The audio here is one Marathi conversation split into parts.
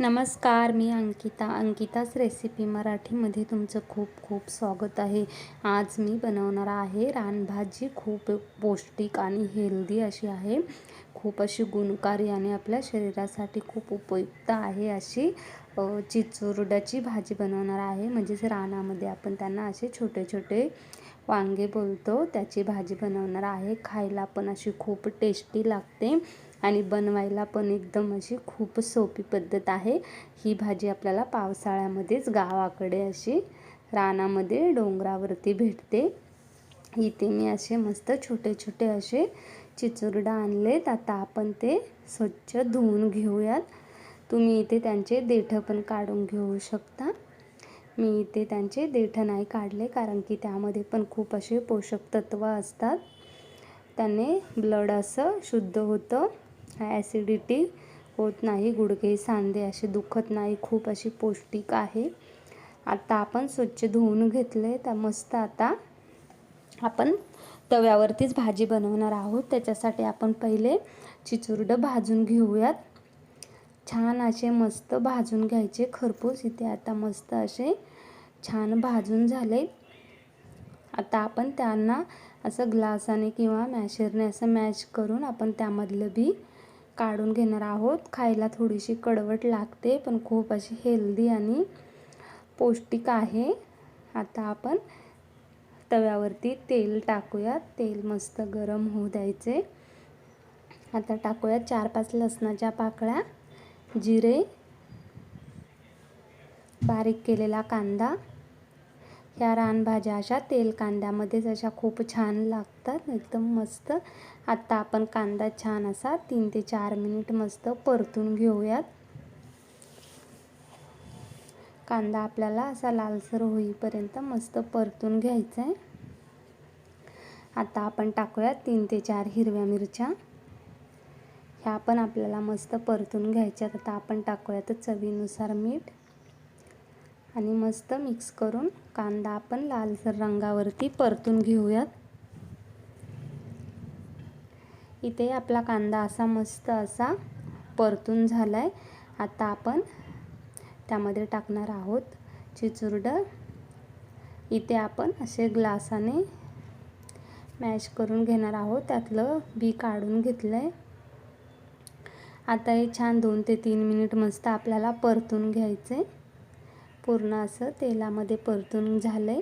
नमस्कार मी अंकिता. अंकिताच रेसिपी मराठीमध्ये तुमचं खूप खूप स्वागत आहे. आज मी बनवणार आहे रानभाजी. खूप पौष्टिक आणि हेल्दी अशी आहे. खूप अशी गुणकारी आणि आपल्या शरीरासाठी खूप उपयुक्त आहे अशी चिचुरड्याची भाजी बनवणार आहे. म्हणजेच रानामध्ये आपण त्यांना असे छोटे छोटे वांगे बोलतो. त्याची भाजी बनवणार आहे. खायला पण अशी खूप टेस्टी लागते. आणि बनवायला पण एकदम अशी खूप सोपी पद्धत आहे. ही भाजी आपल्याला पावसाळ्यामध्येच गावाकडे अशी रानामध्ये डोंगरावरती भेटते. इथे मी असे मस्त छोटे छोटे असे चिचुरडा आणलेत आता आपण ते स्वच्छ धुवून घेऊयात. तुम्ही इथे त्यांचे देठं पण काढून घेऊ शकता. मी इथे त्यांचे देठं नाही काढले कारण की त्यामध्ये पण खूप असे पोषक तत्व असतात. त्याने ब्लड असं शुद्ध होतं. ॲसिडिटी होत नाही गुडघे सांधे असे दुखत नाही खूप अशी पौष्टिक आहे. आता आपण स्वच्छ धुवून घेतले तर मस्त आता आपण तव्यावरतीच भाजी बनवणार आहोत. त्याच्यासाठी आपण पहिले चिचुरडं भाजून घेऊयात. छान असे मस्त भाजून घ्यायचे खरपूस. इथे आता मस्त असे छान भाजून झाले. आता आपण त्यांना असं ग्लासाने किंवा मॅशरने असं मॅश करून आपण त्यामधलं बी काढून घेणार आहोत. खायला थोडीशी कडवट लागते पण खूप अशी हेल्दी आणि पौष्टिक आहे. आता आपण तव्यावरती तेल टाकूयात तेल मस्त गरम होऊ द्यायचे. आता टाकूयात चार पाच लसणाच्या पाकळ्या जिरे बारीक केलेला कांदा ह्या रानभाज्या अशा तेल कांद्यामध्येच अशा खूप छान लागतात एकदम मस्त. आत्ता आपण कांदा छान असा तीन ते चार मिनिट मस्त परतून घेऊयात. कांदा आपल्याला असा लालसर होईपर्यंत मस्त परतून घ्यायचा आहे आता आपण टाकूयात तीन ते चार हिरव्या मिरच्या. ह्या पण आपल्याला मस्त परतून घ्यायच्यात. आता आपण टाकूयात चवीनुसार मीठ. आणि मस्त मिक्स करून कांदा आपण लालसर रंगावरती परतून घेऊयात. इथे आपला कांदा असा मस्त असा परतून झाला आहे आता आपण त्यामध्ये टाकणार आहोत चिचुरडं. इथे आपण असे ग्लासाने मॅश करून घेणार आहोत. त्यातलं बी काढून घेतलं आहे आता हे छान दोन ते तीन मिनिट मस्त आपल्याला परतून घ्यायचं आहे पूर्ण असं तेलामध्ये परतून झालं आहे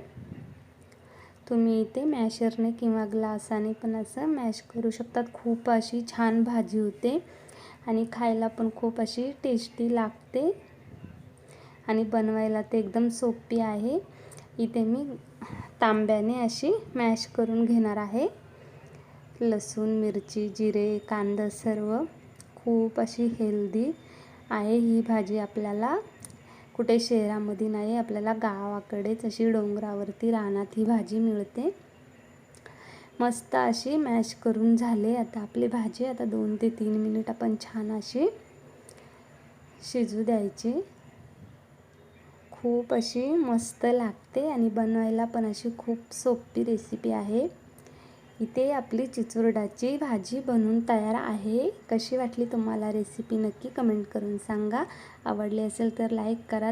तुम्ही इथे मॅशरने किंवा ग्लासाने पण असं मॅश करू शकतात. खूप अशी छान भाजी होते आणि खायला पण खूप अशी टेस्टी लागते आणि बनवायला ते एकदम सोपी आहे. इथे मी तांब्याने अशी मॅश करून घेणार आहे. लसूण मिरची जिरे कांदा सर्व खूप अशी हेल्दी आहे ही भाजी आपल्याला. कुठे शहरामध्ये नाही आपल्याला गावाकडेच अशी डोंगरावरती रानात ही भाजी मिळते. मस्त अशी मॅश करून झाले आता आपली भाजी. आता दोन ते तीन मिनिट आपण छान अशी शिजू द्यायची. खूप अशी मस्त लागते आणि बनवायला पण अशी खूप सोपी रेसिपी आहे. इथे आपली चिचुरडाची भाजी बनवून तयार आहे. कशी वाटली तुम्हाला रेसिपी नक्की कमेंट करून सांगा. आवडली असेल तर लाईक करा.